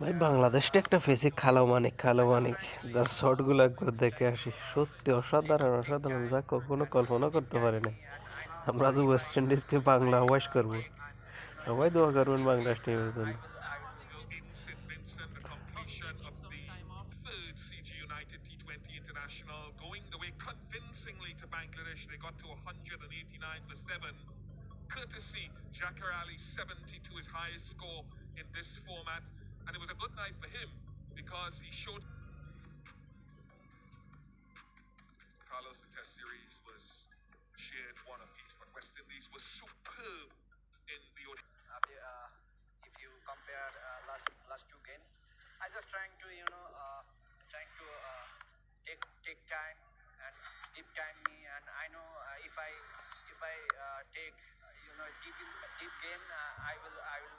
ভাই বাংলাদেশটা একটা ফেসে খালো মানিক খালো মানিক যার শটগুলো একবার দেখে আসি সত্যি অসাধারণ অসাধারণ যা কখনো কল্পনা করতে পারি না আমরা আজ ওয়েস্ট ইন্ডিজকে বাংলা ওয়াশ করব সবাই দোয়া করবেন বাংলাদেশ টিমের জন্য in St Vincent, the completion of the third CG United T20 international, going the way convincingly to Bangladesh. They got to 189 for seven, courtesy Jakar Ali 72, his highest score in this format, and it was a good night for him because he showed. Carlos, the Test series was shared one apiece, but West Indies was superb in the. Uh, if you compare uh, last last two games, I just trying to you know uh, trying to uh, take take time and deep time me and I know uh, if I if I uh, take you know deep deep game uh, I will I will